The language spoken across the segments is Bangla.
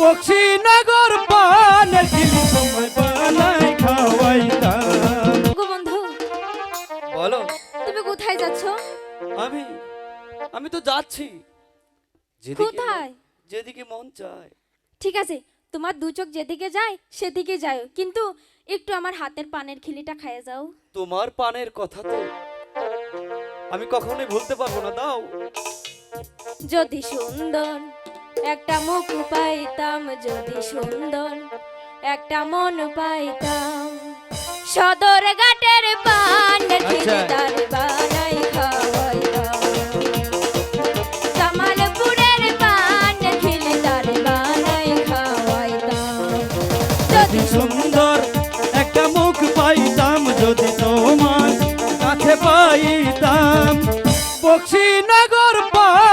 বক্সিনগর পানের খিলি সময় বানাই খাওয়াইতাম গো বন্ধু বলো। তুমি কোথায় যাচ্ছ? আমি আমি তো যাচ্ছি। যেদিকে কোথায়? যেদিকে মন চায়। ঠিক আছে তোমার দু চোখ যেদিকে যায় সেদিকে যাও কিন্তু একটু আমার হাতের পানের খিলিটা খাইয়ে যাও। তোমার পানের কথা তো আমি কখনোই ভুলতে পারব না দাও। যদি সুন্দর একটা মুখ পাইতাম যদি সুন্দর একটা মন পাইতাম। সদর ঘাটের খিলি আচ্ছা। তার বানাই খাওয়াইতাম। জামালপুরের পানের খিলি তার বানাই খাওয়াইতাম। যদি সুন্দর একটা মুখ পাইতাম যদি তোমার কাছে পাইতাম। বক্সিনগর পানের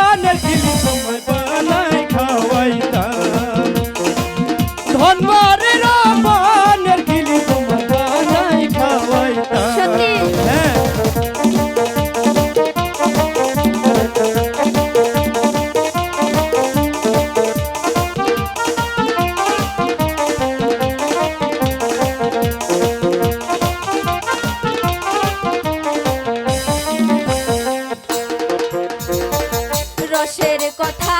রসের কথা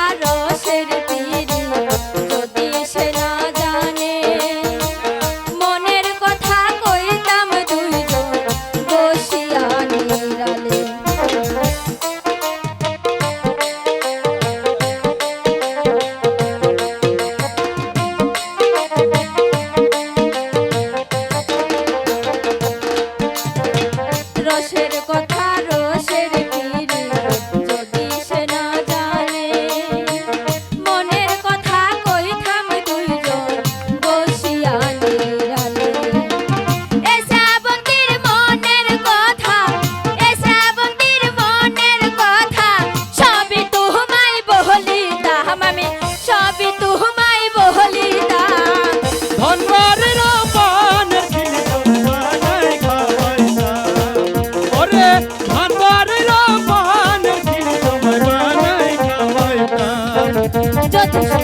ওরে